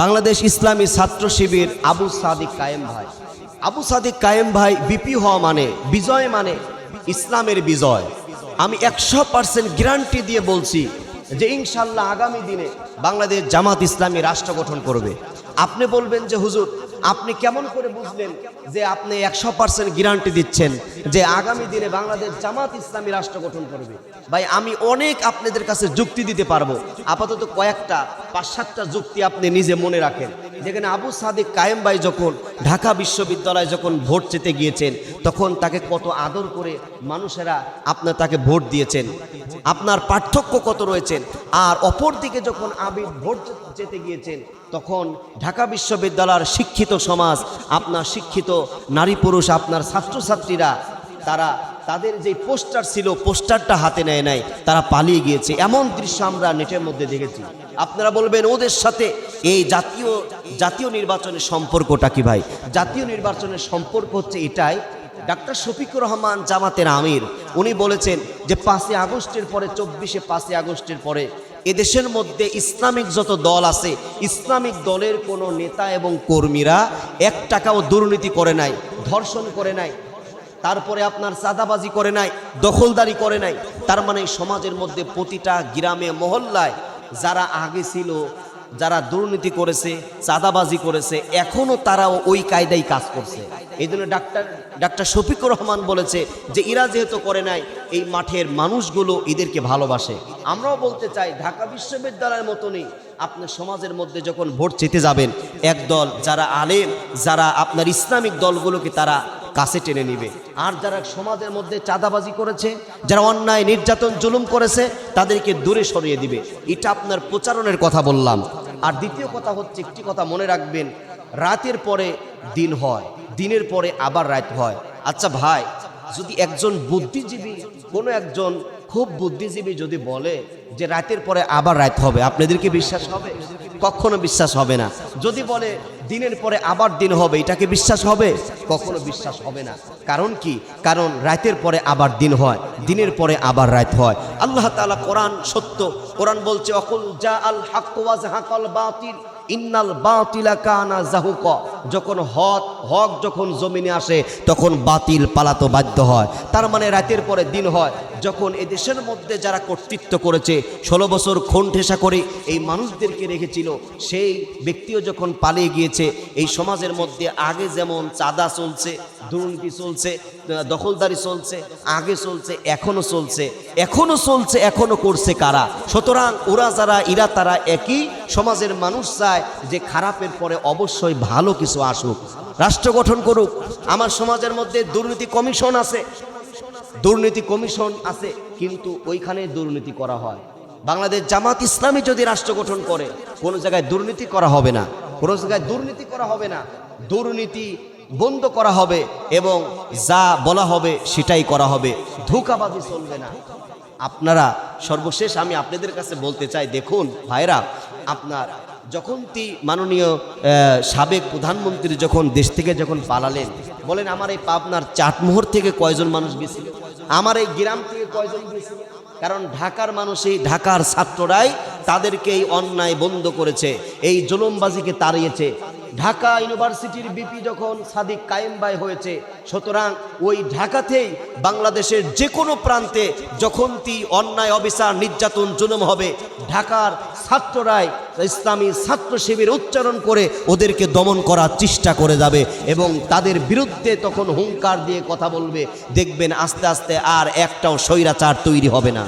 বাংলাদেশ ইসলামী ছাত্র শিবির আবু সাদিক কায়েম ভাই। আবু সাদিক কায়েম ভাই বিপি হওয়া মানে বিজয় মানে ইসলামের বিজয়। আমি একশো পার্সেন্ট গ্যারান্টি দিয়ে বলছি যে ইনশাল্লাহ আগামী দিনে বাংলাদেশ জামাত ইসলামী রাষ্ট্র গঠন করবে। আপনি বলবেন যে, হুজুর আপনি কেমন করে বুঝলেন যে আপনি একশো পার্সেন্ট গ্যারান্টি দিচ্ছেন যে আগামী দিনে বাংলাদেশ জামাত ইসলামী রাষ্ট্র গঠন করবে? ভাই, আমি অনেক আপনাদের কাছে যুক্তি দিতে পারব। আপাতত কয়েকটা পাঁচ সাতটা যুক্তি আপনি নিজে মনে রাখেন। যেখানে আবু সাদিক কায়েম ভাই যখন ঢাকা বিশ্ববিদ্যালয়ে যখন ভোট চেতে গিয়েছেন, তখন তাকে কত আদর করে মানুষেরা আপনার তাকে ভোট দিয়েছেন, আপনার পার্থক্য কত রয়েছেন, আর অপর দিকে যখন আবির ভোট যেতে গিয়েছেন, তখন ঢাকা বিশ্ববিদ্যালয়ের শিক্ষিত সমাজ, আপনার শিক্ষিত নারী পুরুষ, আপনার ছাত্রছাত্রীরা, তারা তাদের যে পোস্টার ছিল, পোস্টারটা হাতে নেয় নাই, তারা পালিয়ে গিয়েছে। এমন দৃশ্য আমরা নেটের মধ্যে দেখেছি। আপনারা বলবেন, ওদের সাথে এই জাতীয় জাতীয় নির্বাচনের সম্পর্কটা কি ভাই? জাতীয় নির্বাচনের সম্পর্ক হচ্ছে এটাই। ডাক্তার শফিকুর রহমান জামাতের আমির, উনি বলেছেন যে পাঁচই আগস্টের পরে, চব্বিশে পাঁচই আগস্টের পরে এদেশের মধ্যে ইসলামিক যত দল আছে, ইসলামিক দলের কোনো নেতা এবং কর্মীরা এক টাকাও দুর্নীতি করে নাই, ধর্ষণ করে নাই, তারপরে আপনার চাঁদাবাজি করে নাই, দখলদারি করে নাই। তার মানে সমাজের মধ্যে প্রতিটা গ্রামে, মহল্লায় যারা আগে ছিল, যারা দুর্নীতি করেছে, চাঁদাবাজি করেছে এখনও তারাও ওই কায়দায় কাজ করছে। এই জন্য ডাক্তার ডাক্তার শফিকুর রহমান বলেছে যে, এরা যেহেতু করে নাই, এই মাঠের মানুষগুলো এদেরকে ভালোবাসে। আমরাও বলতে চাই, ঢাকা বিশ্ববিদ্যালয়ের মতনই আপনার সমাজের মধ্যে যখন ভোট চেতে যাবেন, একদল যারা আলেম, যারা আপনার ইসলামিক দলগুলোকে তারা কাছে টেনে নিবে। আর যারা সমাজের মধ্যে চাঁদাবাজি করেছে, যারা অন্যায়, নির্যাতন, জুলুম করেছে, তাদেরকে দূরে সরিয়ে দিবে। এটা আপনার প্রচারণের কথা বললাম। আর দ্বিতীয় কথা হচ্ছে, একটি কথা মনে রাখবেন, রাতের পরে দিন হয়, দিনের পরে আবার রাত হয়। আচ্ছা ভাই, যদি একজন বুদ্ধিজীবী, কোনো একজন খুব বুদ্ধিজীবী যদি বলে যে রাতের পরে আবার রাত হবে আপনাদেরকে বিশ্বাস হবে? কখনো বিশ্বাস হবে না। যদি বলে দিনের পরে আবার দিন হবে এটাকে বিশ্বাস হবে? কখনো বিশ্বাস হবে না। কারণ কি? কারণ রাতের পরে আবার দিন হয়, দিনের পরে আবার রাত হয়। আল্লাহ তালা কোরআন সত্য, কোরআন বলছে, অকুল যা আল হাক ওয়া জাহাকাল বাতিল, ইন্নাল বাতিলা কানা জাহুক। যখন হক হক যখন জমিনে আসে, তখন বাতিল পালাতো বাধ্য হয়। তার মানে রাতের পরে দিন হয়। যখন এ দেশের মধ্যে যারা কর্তৃত্ব করেছে, ষোলো বছর খুন ঠেসা করে এই মানুষদেরকে রেখেছিল, সেই ব্যক্তিও যখন পালিয়ে গিয়েছে, এই সমাজের মধ্যে আগে যেমন চাঁদা চলছে, দুর্নীতি চলছে, দখলদারি চলছে, আগে চলছে, এখনও চলছে। এখনও চলছে, এখনও করছে কারা? সুতরাং ওরা যারা ইরা তারা একই সমাজের মানুষ চায় যে খারাপের পরে অবশ্যই ভালো কিছু আসুক, রাষ্ট্র গঠন করুক, আমার সমাজের মধ্যে দুর্নীতি কমিশন আছে। দুর্নীতি কমিশন আছে, কিন্তু ওইখানে দুর্নীতি করা হয়। বাংলাদেশ জামাত ইসলামী যদি রাষ্ট্র গঠন করে, কোনো জায়গায় দুর্নীতি করা হবে না। কোনো জায়গায় দুর্নীতি করা হবে না। দুর্নীতি বন্ধ করা হবে এবং যা বলা হবে সেটাই করা হবে। ধোকাবাজি চলবে না। আপনারা সর্বশেষ আমি আপনাদের কাছে বলতে চাই, দেখুন ভাইরা, আপনার যখন তি মাননীয় সাবেক প্রধানমন্ত্রী যখন দেশ থেকে যখন পালালেন, বলেন, আমার এই পাবনার চাটমোহর থেকে কয়জন মানুষ গেছিল? আমার এই গ্রাম থেকে কয়জন গেছিল? কারণ ঢাকার মানুষই, ঢাকার ছাত্ররাই তাদেরকে এই অন্যায় বন্ধ করেছে, এই জুলুমবাজিকে তাড়িয়েছে। ঢাকা ইউনিভার্সিটির বিপি যখন সাদিক কায়েমবাই হয়েছে, সুতরাং ওই ঢাকাতেই বাংলাদেশের যে কোনো প্রান্তে যখন তি অন্যায়, অবিচার, নির্যাতন জুলুম হবে, ঢাকার ছাত্ররাই ইসলামী ছাত্র শিবির উচ্চারণ করে ওদেরকে দমন করার চেষ্টা করে যাবে এবং তাদের বিরুদ্ধে তখন হুঙ্কার দিয়ে কথা বলবে। দেখবেন আস্তে আস্তে আর একটাও স্বৈরাচার তৈরি হবে না।